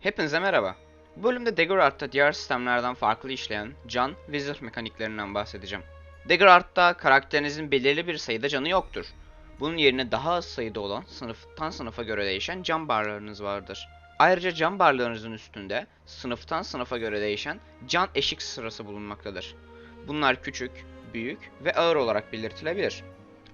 Hepinize merhaba. Bu bölümde Dagger diğer sistemlerden farklı işleyen can ve zırh mekaniklerinden bahsedeceğim. Dagger karakterinizin belirli bir sayıda canı yoktur. Bunun yerine daha az sayıda olan sınıftan sınıfa göre değişen can barlarınız vardır. Ayrıca can barlarınızın üstünde sınıftan sınıfa göre değişen can eşik sırası bulunmaktadır. Bunlar küçük, büyük ve ağır olarak belirtilebilir.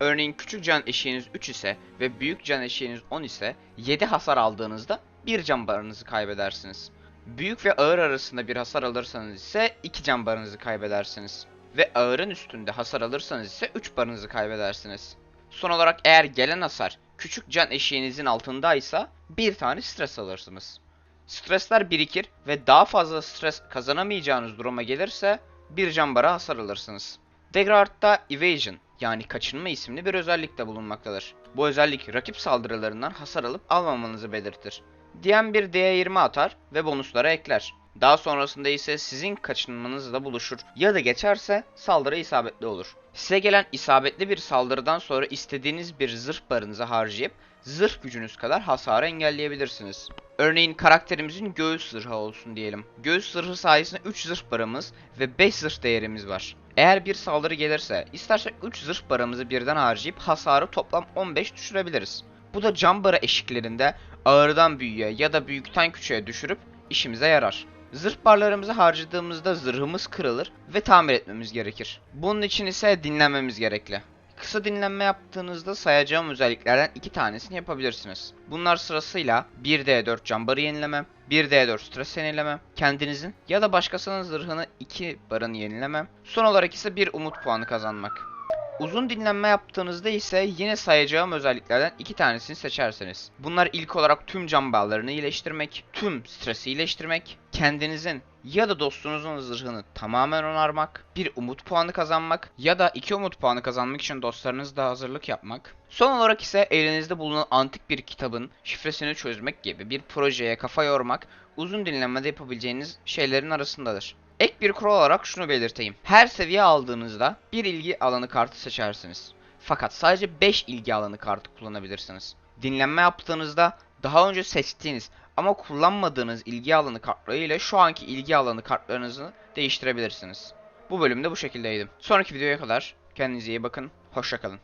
Örneğin küçük can eşiğiniz 3 ise ve büyük can eşiğiniz 10 ise 7 hasar aldığınızda bir can barınızı kaybedersiniz. Büyük ve ağır arasında bir hasar alırsanız ise 2 can barınızı kaybedersiniz. Ve ağırın üstünde hasar alırsanız ise 3 barınızı kaybedersiniz. Son olarak eğer gelen hasar küçük can eşiğinizin altındaysa bir tane stres alırsınız. Stresler birikir ve daha fazla stres kazanamayacağınız duruma gelirse bir can bara hasar alırsınız. Degrart'ta Evasion yani kaçınma isimli bir özellik de bulunmaktadır. Bu özellik rakip saldırılarından hasar alıp almamanızı belirtir. Diyen bir D20 atar ve bonuslara ekler. Daha sonrasında ise sizin kaçınmanızla buluşur ya da geçerse saldırı isabetli olur. Size gelen isabetli bir saldırıdan sonra istediğiniz bir zırh barınızı harcayıp zırh gücünüz kadar hasarı engelleyebilirsiniz. Örneğin karakterimizin göğüs zırhı olsun diyelim. Göğüs zırhı sayesinde 3 zırh barımız ve 5 zırh değerimiz var. Eğer bir saldırı gelirse istersek 3 zırh barımızı birden harcayıp hasarı toplam 15 düşürebiliriz. Bu da bara eşiklerinde ağırdan büyüğe ya da büyükten küçüğe düşürüp işimize yarar. Zırh barlarımızı harcadığımızda zırhımız kırılır ve tamir etmemiz gerekir. Bunun için ise dinlenmemiz gerekli. Kısa dinlenme yaptığınızda sayacağım özelliklerden iki tanesini yapabilirsiniz. Bunlar sırasıyla 1D4 can barı yenileme, 1D4 stres yenileme, kendinizin ya da başkasının zırhını 2 barın yenileme, son olarak ise bir umut puanı kazanmak. Uzun dinlenme yaptığınızda ise yine sayacağım özelliklerden iki tanesini seçerseniz. Bunlar ilk olarak tüm can bağlarını iyileştirmek, tüm stresi iyileştirmek, kendinizin ya da dostunuzun zırhını tamamen onarmak, bir umut puanı kazanmak ya da iki umut puanı kazanmak için dostlarınızla hazırlık yapmak. Son olarak ise elinizde bulunan antik bir kitabın şifresini çözmek gibi bir projeye kafa yormak uzun dinlenmede yapabileceğiniz şeylerin arasındadır. Ek bir kural olarak şunu belirteyim. Her seviye aldığınızda bir ilgi alanı kartı seçersiniz. Fakat sadece 5 ilgi alanı kartı kullanabilirsiniz. Dinlenme yaptığınızda daha önce seçtiğiniz ama kullanmadığınız ilgi alanı kartları ile şu anki ilgi alanı kartlarınızı değiştirebilirsiniz. Bu bölümde bu şekildeydim. Sonraki videoya kadar kendinize iyi bakın. Hoşçakalın.